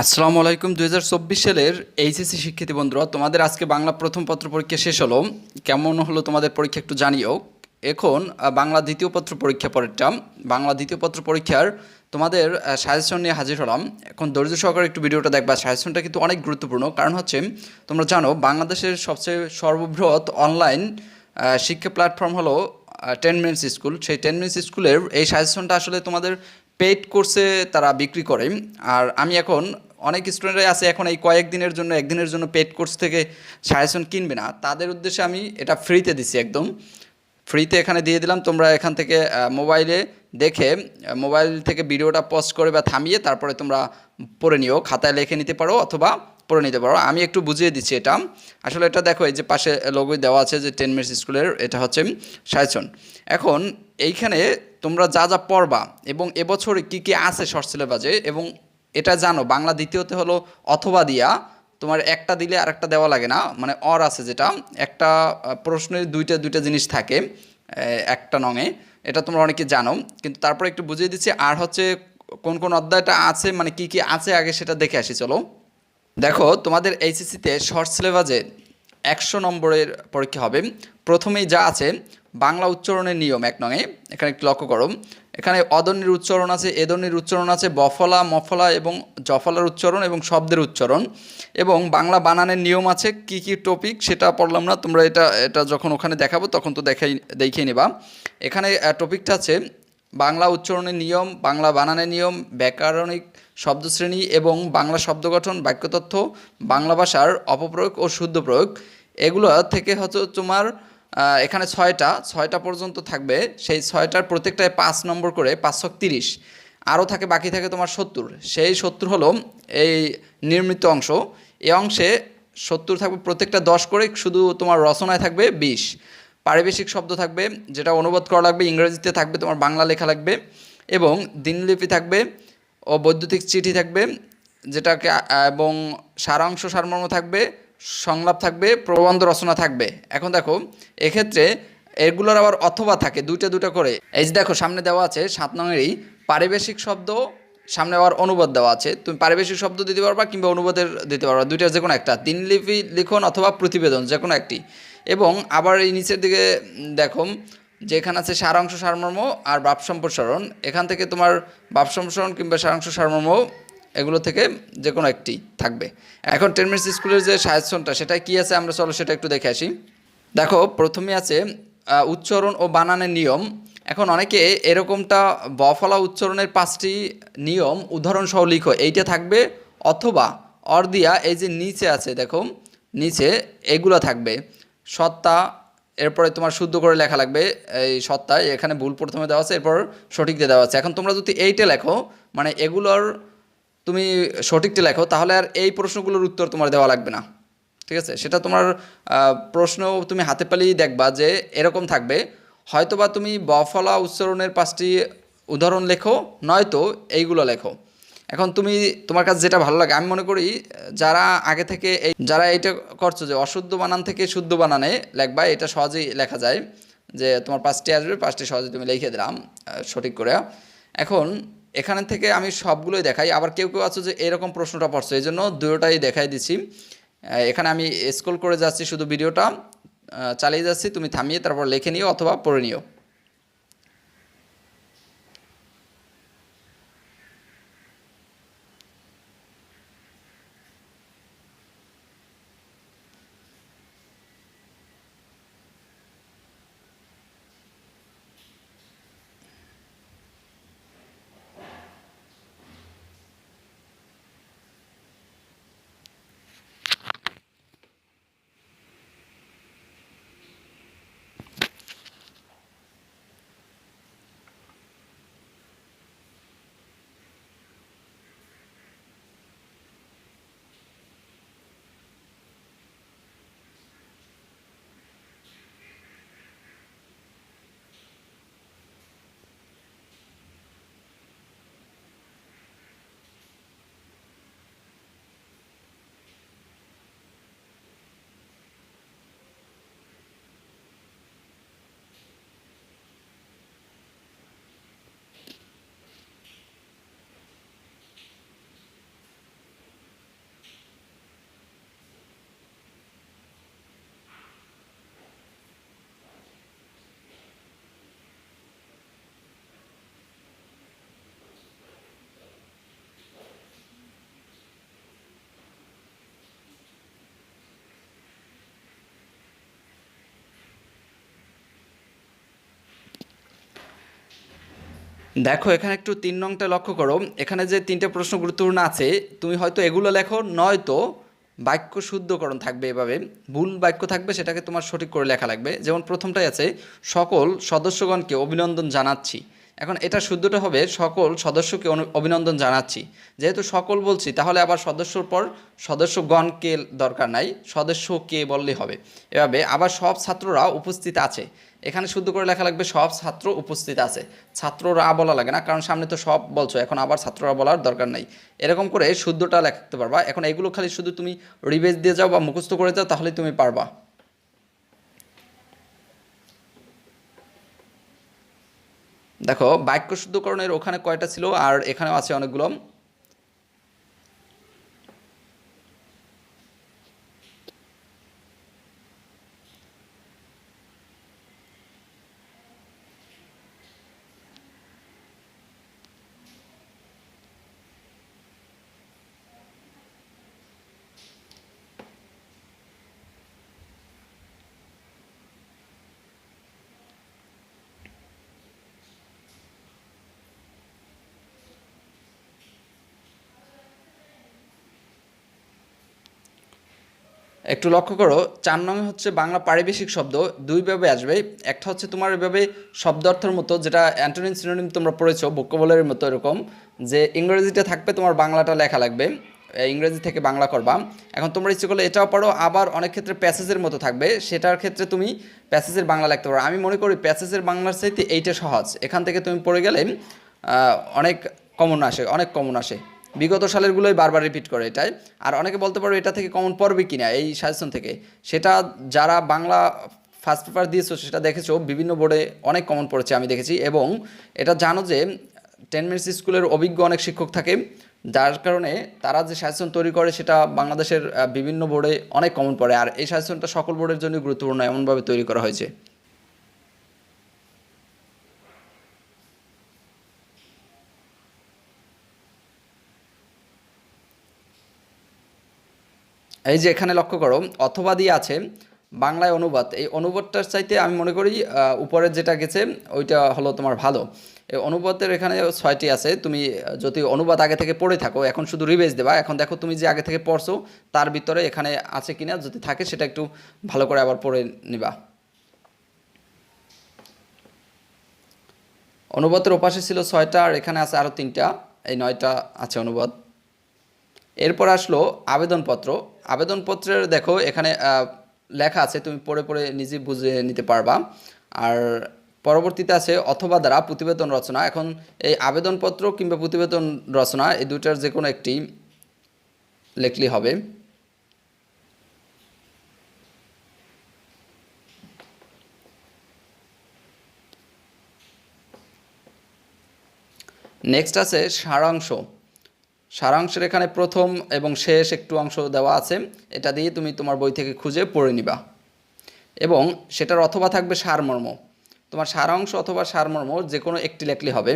আসসালামু আলাইকুম। দু হাজার চব্বিশ সালের এইচএসসি শিক্ষার্থী বন্ধুরা, তোমাদের আজকে বাংলা প্রথম পত্র পরীক্ষা শেষ হলো। কেমন হলো তোমাদের পরীক্ষা একটু জানিও। এখন বাংলা দ্বিতীয় পত্র পরীক্ষা পরেরটা। বাংলা দ্বিতীয় পত্র পরীক্ষার তোমাদের সাজেশন নিয়ে হাজির হলাম। এখন ধৈর্য সহকারে একটু ভিডিওটা দেখবা। সাজেশনটা কিন্তু অনেক গুরুত্বপূর্ণ। কারণ হচ্ছে, তোমরা জানো, বাংলাদেশের সবচেয়ে সর্ববৃহৎ অনলাইন শিক্ষা প্ল্যাটফর্ম হলো টেন মিনিটস স্কুল সেই টেন মিনিটস স্কুলের এই সাজেশনটা আসলে তোমাদের পেইড কোর্সে তারা বিক্রি করে। আর আমি এখন অনেক স্টুডেন্টরাই আছে, এখন এই কয়েকদিনের জন্য, একদিনের জন্য পেড কোর্স থেকে সাজেশন কিনবে না। তাদের উদ্দেশ্যে আমি এটা ফ্রিতে দিছি একদম। ফ্রিতে এখানে দিয়ে দিলাম, তোমরা এখান থেকে মোবাইলে দেখে মোবাইল থেকে ভিডিওটা পজ করে বা থামিয়ে তারপরে তোমরা পড়ে নিও। খাতায় লিখে নিতে পারো অথবা পড়ে নিতে পারো। আমি একটু বুঝিয়ে দিচ্ছি এটা। আসলে এটা দেখো, এই যে পাশে লোগোই দেওয়া আছে যে টেন মিনিটস স্কুলের, এটা হচ্ছে সাজেশন এখন এইখানে তোমরা যা যা পড়বা এবং এবছরে কী কী আছে শর্ট সিলেবাসে এবং এটা জানো, বাংলা দ্বিতীয়তে হলো অথবা দিয়া, তোমার একটা দিলে আর একটা দেওয়া লাগে না মানে অর আছে যেটা, একটা প্রশ্নের দুইটা দুইটা জিনিস থাকে একটা নঙে, এটা তোমরা অনেকে জানো, কিন্তু তারপরে একটু বুঝিয়ে দিচ্ছি, আর হচ্ছে কোন কোন অধ্যায়টা আছে মানে কি কি আছে, আগে সেটা দেখে আসি, চলো। দেখো, তোমাদের এইচএসসিতে শর্ট সিলেবাসে একশো নম্বরের পরীক্ষা হবে। প্রথমেই যা আছে, বাংলা উচ্চারণের নিয়ম এক নঙে এখানে একটু লক্ষ্য করো। এখানে অদন্যের উচ্চারণ আছে এদন্যের উচ্চারণ আছে, বফলা, মফলা এবং জফলার উচ্চারণ এবং শব্দের উচ্চারণ। এবং বাংলা বানানের নিয়ম আছে, কি কি টপিক সেটা পড়লাম না, তোমরা এটা এটা যখন ওখানে দেখাবো তখন তো দেখাই, দেখিয়ে নেবা। এখানে টপিকটা আছে, বাংলা উচ্চারণের নিয়ম, বাংলা বানানের নিয়ম, ব্যাকরণিক শব্দশ্রেণী এবং বাংলা শব্দ গঠন বাক্যতথ্য বাংলা ভাষার অপপ্রয়োগ ও শুদ্ধ প্রয়োগ। এগুলো থেকে হচ্ছে তোমার এখানে ছয়টা ছয়টা পর্যন্ত থাকবে। সেই ছয়টার প্রত্যেকটায় পাঁচ নম্বর করে পাঁচশো তিরিশ। আরও থাকে, বাকি থাকে তোমার সত্তর। সেই সত্তর হলো এই নির্মিত অংশ। এই অংশে সত্তর থাকবে প্রত্যেকটা দশ করে, শুধু তোমার রচনায় থাকবে বিশ। পারিবেশিক শব্দ থাকবে, যেটা অনুবাদ করা লাগবে, ইংরেজিতে থাকবে, তোমার বাংলা লেখা লাগবে। এবং দিনলিপি থাকবে ও বৈদ্যুতিক চিঠি থাকবে, যেটাকে এবং সারাংশ সারমর্ম থাকবে। সংলাপ থাকবে, প্রবন্ধ রচনা থাকবে। এখন দেখো, এক্ষেত্রে এগুলোর আবার অথবা থাকে, দুইটা দুটো করে। এই যে দেখো, সামনে দেওয়া আছে সাত নঙেরই পারিবেশিক শব্দ, সামনে আবার অনুবাদ দেওয়া আছে। তুমি পারিবেশিক শব্দ দিতে পারবা কিংবা অনুবাদের দিতে পারবা। দুইটার যে কোনো একটা দিনলিপি লিখন অথবা প্রতিবেদন, যে কোনো একটি। এবং আবার এই নিচের দিকে দেখো, যেখানে আছে সারাংশ সারমর্ম আর বাপ সম্প্রসারণ এখান থেকে তোমার বাপ সম্প্রসারণ কিংবা সারাংশ সারমর্ম এগুলো থেকে যে কোনো একটি থাকবে। এখন টেন মিনিটস স্কুলের যে সাজেশনটা সেটা কি আছে আমরা চলো সেটা একটু দেখে আসি। দেখো প্রথমে আছে উচ্চারণ ও বানানের নিয়ম। এখন অনেকে এরকমটা বফলা উচ্চারণের পাঁচটি নিয়ম উদাহরণ সহ লিখো। এইটা থাকবে, অথবা অর্দিয়া এই যে নিচে আছে, দেখো, নিচে এগুলো থাকবে। সত্তা, এরপরে তোমার শুদ্ধ করে লেখা লাগবে, এই সত্তায়, এখানে ভুল প্রথমে দেওয়া আছে, এরপর সঠিক দিয়ে দেওয়া আছে। এখন তোমরা যদি এইটা লেখো মানে এগুলোর তুমি সঠিকটি লেখো, তাহলে আর এই প্রশ্নগুলোর উত্তর তোমার দেওয়া লাগবে না। ঠিক আছে? সেটা তোমার প্রশ্ন তুমি হাতে পেলেই দেখবা যে এরকম থাকবে। হয়তোবা তুমি বফলা উচ্চারণের পাঁচটি উদাহরণ লেখো, নয়তো এইগুলো লেখো। এখন তুমি, তোমার কাছে যেটা ভালো লাগে, আমি মনে করি যারা আগে থেকে এই, যারা এইটা করছ যে অশুদ্ধ বানান থেকে শুদ্ধ বানানে লেখবা, এটা সহজেই লেখা যায় যে তোমার পাঁচটি আসবে, পাঁচটি সহজে তুমি লিখে দিলাম সঠিক করে। এখন এখানে থেকে আমি সবগুলোই দেখাই। আবার কেউ কেউ আছো যে এরকম প্রশ্নটা পড়ছো এই জন্য দুটোটাই দেখাই দিচ্ছি। এখানে আমি স্ক্রল করে যাচ্ছি শুধু ভিডিওটা চালিয়ে যাচ্ছি, তুমি থামিয়ে তারপর লিখে নিও অথবা পড়ে নিও। দেখো, এখানে একটু তিন নংটা লক্ষ্য করো। এখানে যে তিনটে প্রশ্ন গুরুত্বপূর্ণ আছে, তুমি হয়তো এগুলো লেখো, নয়তো বাক্য শুদ্ধকরণ থাকবে এভাবে। ভুল বাক্য থাকবে, সেটাকে তোমার সঠিক করে লেখা লাগবে। যেমন প্রথমটাই আছে, সকল সদস্যগণকে অভিনন্দন জানাচ্ছি। এখন এটা শুদ্ধটা হবে, সকল সদস্যকে অভিনন্দন জানাচ্ছি। যেহেতু সকল বলছি, তাহলে আবার সদস্যর পর সদস্যগণকে দরকার নাই সদস্য কে বললে হবে। এভাবে আবার সব ছাত্ররা উপস্থিত আছে। এখানে শুদ্ধ করে লেখা লাগবে, সব ছাত্র উপস্থিত আছে। ছাত্ররা বলা লাগে না, কারণ সামনে তো সব বলছো, এখন আবার ছাত্ররা বলার দরকার নাই। এরকম করে শুদ্ধটা লিখতে পারবা। এখন এগুলো খালি শুধু তুমি রিভাইজ দিয়ে যাও বা মুখস্থ করে যাও, তাহলে তুমি পারবা। দেখো, বাক্য শুদ্ধকরণের ওখানে কয়টা ছিল? আর এখানেও আছে অনেকগুলো। একটু লক্ষ্য করো, চার নং হচ্ছে বাংলা পারিবেশিক শব্দ দুইভাবে আসবে। একটা হচ্ছে তোমার এভাবে শব্দ অর্থের মতো, যেটা অ্যান্টোনিম সিনোনিম তোমরা পড়েছো ভোক্যাবুলারির মতো এরকম, যে ইংরেজিতে থাকবে তোমার বাংলাটা লেখা লাগবে ইংরেজি থেকে বাংলা করবা। এখন তোমরা ইচ্ছে করলে এটাও পারো আবার অনেক ক্ষেত্রে প্যাসেজের মতো থাকবে, সেটার ক্ষেত্রে তুমি প্যাসেজের বাংলা লিখতে পারো। আমি মনে করি প্যাসেজের বাংলার চাইতে এইটা সহজ। এখান থেকে তুমি পড়ে গেলে অনেক কমন আসে, অনেক কমন আসে। বিগত সালেরগুলোই বারবার রিপিট করে এটাই। আর অনেকে বলতে পারো এটা থেকে কমন পড়বে কিনা এই সাজেশন থেকে। সেটা যারা বাংলা ফার্স্ট পেপার দিয়েছ, সেটা দেখেছ, বিভিন্ন বোর্ডে অনেক কমন পড়েছে আমি দেখেছি। এবং এটা জানো যে টেন মিনিটস স্কুলের অভিজ্ঞ অনেক শিক্ষক থাকে। যার কারণে তারা যে সাজেশন তৈরি করে, সেটা বাংলাদেশের বিভিন্ন বোর্ডে অনেক কমন পড়ে। আর এই সাজেশনটা সকল বোর্ডের জন্য গুরুত্বপূর্ণ, এমনভাবে তৈরি করা হয়েছে। এই যে এখানে লক্ষ্য করো, অথবা দিয়ে আছে বাংলায় অনুবাদ। এই অনুবাদটার চাইতে আমি মনে করি উপরের যেটা গেছে, ওইটা হলো তোমার ভালো। এই অনুবাদের এখানে ছয়টি আছে। তুমি যদি অনুবাদ আগে থেকে পড়ে থাকো, এখন শুধু রিভেজ দেবা, এখন দেখো তুমি যে আগে থেকে পড়ছো, তার ভিতরে এখানে আছে কিনা, যদি থাকে সেটা একটু ভালো করে আবার পড়ে নিবা। অনুবাদের ওপাশে ছিল ছয়টা, আর এখানে আছে আরও তিনটা। এই নয়টা আছে অনুবাদ। এরপর আসলো আবেদনপত্র। আবেদনপত্রের দেখো এখানে লেখা আছে, তুমি পড়ে পড়ে নিজে বুঝে নিতে পারবা। আর পরবর্তীতে আছে, অথবা দ্বারা প্রতিবেদন রচনা। এখন এই আবেদনপত্র কিংবা প্রতিবেদন রচনা, এই দুইটার যে কোনো একটি লেখলি হবে। নেক্সট আছে, সারাংশ। সারাংশের এখানে প্রথম এবং শেষ একটু অংশ দেওয়া আছে। এটা দিয়ে তুমি তোমার বই থেকে খুঁজে পড়ে নিবা। এবং সেটার অথবা থাকবে সারমর্ম। তোমার সারাংশ অথবা সারমর্ম যে কোনো একটি লেখলে হবে।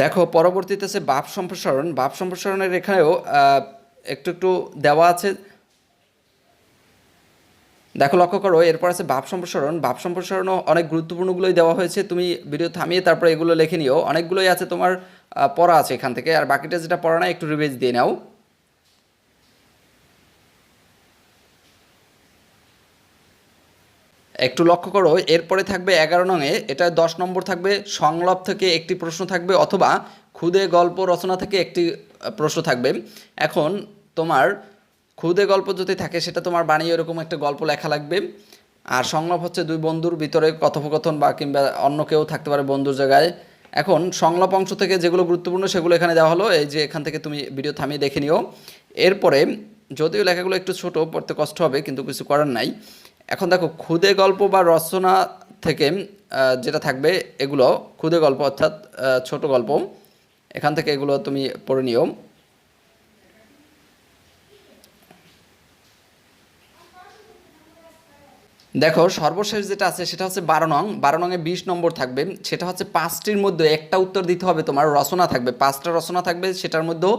দেখো, পরবর্তীতে আছে বাপ সম্প্রসারণ। বাপ সম্প্রসারণের এখানেও একটু একটু দেওয়া আছে। দেখো, লক্ষ্য করো, এরপর আছে বাপ সম্প্রসারণ। বাপ সম্প্রসারণও অনেক গুরুত্বপূর্ণগুলোই দেওয়া হয়েছে। তুমি ভিডিও থামিয়ে তারপরে এগুলো লেখে নিও। অনেকগুলোই আছে তোমার পড়া আছে এখান থেকে। আর বাকিটা যেটা পড়া না একটু রিভাইজ দিয়ে নাও। একটু লক্ষ্য করো, এরপরে থাকবে এগারো নঙে এটা দশ নম্বর থাকবে, সংলাপ থেকে একটি প্রশ্ন থাকবে অথবা খুদে গল্প রচনা থেকে একটি প্রশ্ন থাকবে। এখন তোমার খুদে গল্প যদি থাকে, সেটা তোমার বানিয়ে এরকম একটা গল্প লেখা লাগবে। আর সংলাপ হচ্ছে দুই বন্ধুর ভিতরে কথোপকথন বা কিংবা অন্য কেউ থাকতে পারে বন্ধুর জায়গায়। এখন সংলাপ অংশ থেকে যেগুলো গুরুত্বপূর্ণ, সেগুলো এখানে দেওয়া হলো, এই যে এখান থেকে তুমি ভিডিও থামিয়ে দেখে নিও। এরপরে যদিও লেখাগুলো একটু ছোট, পড়তে কষ্ট হবে, কিন্তু কিছু করার নাই। এখন দেখো, খুদে গল্প বা রচনা থেকে যেটা থাকবে, এগুলো খুদে গল্প অর্থাৎ ছোট গল্প। এখান থেকে এগুলো তুমি পড়ে নিও। দেখো, সর্বশেষ যেটা আছে, সেটা হচ্ছে বারো নং। বারো নংয়ে বিশ নম্বর থাকবে। সেটা হচ্ছে পাঁচটির মধ্যে একটা উত্তর দিতে হবে, তোমার রচনা থাকবে। পাঁচটা রচনা থাকবে, সেটার মধ্যেও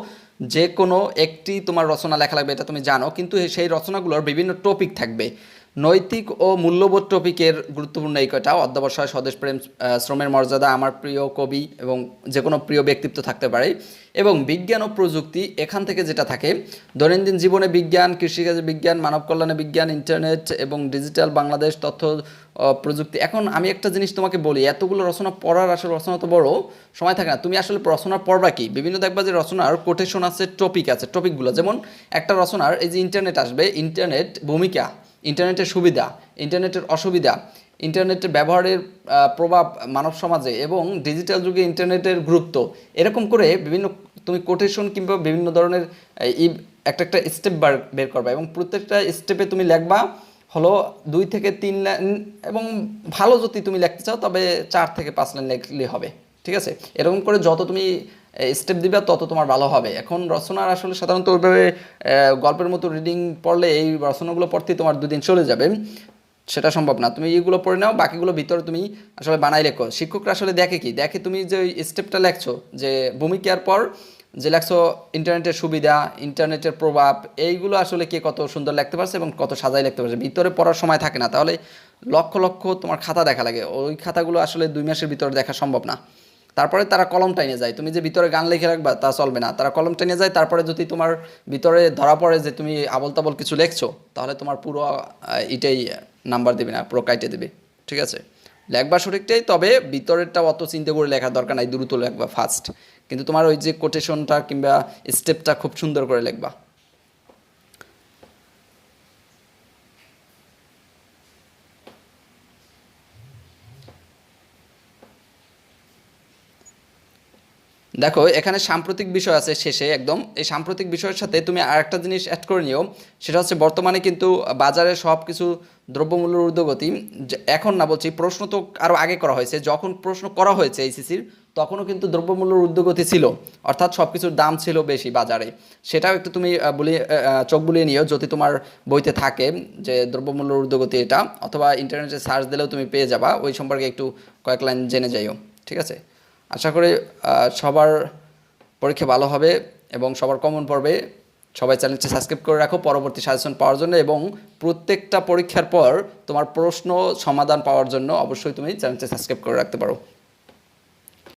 যে কোনো একটি তোমার রচনা লেখা লাগবে, এটা তুমি জানো। কিন্তু সেই রচনাগুলোর বিভিন্ন টপিক থাকবে। নৈতিক ও মূল্যবোধ টপিকের গুরুত্বপূর্ণ এই কয়টা? অধ্যবসায় স্বদেশ প্রেম শ্রমের মর্যাদা, আমার প্রিয় কবি এবং যে কোনো প্রিয় ব্যক্তিত্ব থাকতে পারে। এবং বিজ্ঞান ও প্রযুক্তি এখান থেকে যেটা থাকে, দৈনন্দিন জীবনে বিজ্ঞান, কৃষিকাজে বিজ্ঞান, মানব কল্যাণে বিজ্ঞান, ইন্টারনেট এবং ডিজিটাল বাংলাদেশ, তথ্য প্রযুক্তি। এখন আমি একটা জিনিস তোমাকে বলি, এতগুলো রচনা পড়ার আসলে রচনা তো বড়, সময় থাকে না। তুমি আসলে রচনা পড়বা কি? বিভিন্ন দেখবা যে রচনার কোটেশন আছে টপিক আছে টপিকগুলো যেমন একটা রচনার, এই যে ইন্টারনেট আসবে ইন্টারনেট ভূমিকা। ইন্টারনেটের সুবিধা, ইন্টারনেটের অসুবিধা, ইন্টারনেটের ব্যবহারের প্রভাব মানব সমাজে এবং ডিজিটাল যুগে ইন্টারনেটের গুরুত্ব। এরকম করে বিভিন্ন, তুমি কোটেশন কিংবা বিভিন্ন ধরনের ই, একটা একটা স্টেপ বার করবা এবং প্রত্যেকটা স্টেপে তুমি লেখবা, হলো দুই থেকে তিন লাইন এবং ভালো যদি তুমি লিখতে চাও, তবে চার থেকে পাঁচ লাইন লিখলে হবে। ঠিক আছে? এরকম করে যত তুমি স্টেপ দিবে, তত তোমার ভালো হবে। এখন রচনার আসলে সাধারণত ওইভাবে গল্পের মতো রিডিং পড়লে এই রচনাগুলো পড়তেই তোমার দুদিন চলে যাবে। সেটা সম্ভব না। তুমি এইগুলো পড়ে নাও, বাকিগুলো ভিতরে তুমি আসলে বানাই লেখো শিক্ষকরা আসলে দেখে কি? দেখে তুমি যে স্টেপটা লেখছো, যে ভূমিকার পর যে লেখছো, ইন্টারনেটের সুবিধা, ইন্টারনেটের প্রভাব এইগুলো আসলে কে কত সুন্দর লিখতে পারছে এবং কত সাজাই লিখতে পারছে। ভিতরে পড়ার সময় থাকে না। তাহলে লক্ষ লক্ষ তোমার খাতা দেখা লাগে। ওই খাতাগুলো আসলে দুই মাসের ভিতরে দেখা সম্ভব না। তারপরে তারা কলম টাইনে যায়। তুমি যে ভিতরে গান লিখে রাখবা তা চলবে না। তারা কলম টাইনে যায়, তারপরে যদি তোমার ভিতরে ধরা পড়ে যে তুমি আবল তাবল কিছু লেখছো, তাহলে তোমার পুরো এটাই নাম্বার দেবে না, পুরো কাইটে দেবে। ঠিক আছে? লেখবা সঠিকটাই, তবে ভিতরেরটা অত চিন্তা করে লেখার দরকার নাই, দ্রুত লেখবা ফার্স্ট কিন্তু তোমার ওই যে কোটেশনটা কিংবা স্টেপটা খুব সুন্দর করে লিখবা। দেখো এখানে সাম্প্রতিক বিষয় আছে শেষে একদম। এই সাম্প্রতিক বিষয়ের সাথে তুমি আরেকটা জিনিস অ্যাড করে নিও। সেটা হচ্ছে বর্তমানে কিন্তু বাজারে সব কিছু দ্রব্যমূল্যের ঊর্ধ্বগতি। এখন না বলছি প্রশ্ন তো আরও আগে করা হয়েছে। যখন প্রশ্ন করা হয়েছে এইসিসির তখনও কিন্তু দ্রব্যমূল্যের ঊর্ধ্বগতি ছিল। অর্থাৎ সব কিছুর দাম ছিল বেশি বাজারে। সেটাও একটু তুমি আহ, বলি আহ, আহ, চোখ বুলিয়ে নিও। যদি তোমার বইতে থাকে যে দ্রব্যমূল্যের ঊর্ধ্বগতি এটা অথবা ইন্টারনেটে সার্চ দিলেও তুমি পেয়ে যাবা। ওই সম্পর্কে একটু কয়েক লাইন জেনে যাইও। ঠিক আছে? আশা করি সবার পরীক্ষা ভালো হবে এবং সবার কমন পড়বে সবাই চ্যানেলটি সাবস্ক্রাইব করে রাখো, পরবর্তী সাজেশন পাওয়ার জন্য এবং প্রত্যেকটা পরীক্ষার পর তোমার প্রশ্ন সমাধান পাওয়ার জন্য অবশ্যই তুমি চ্যানেলটি সাবস্ক্রাইব করে রাখতে পারো।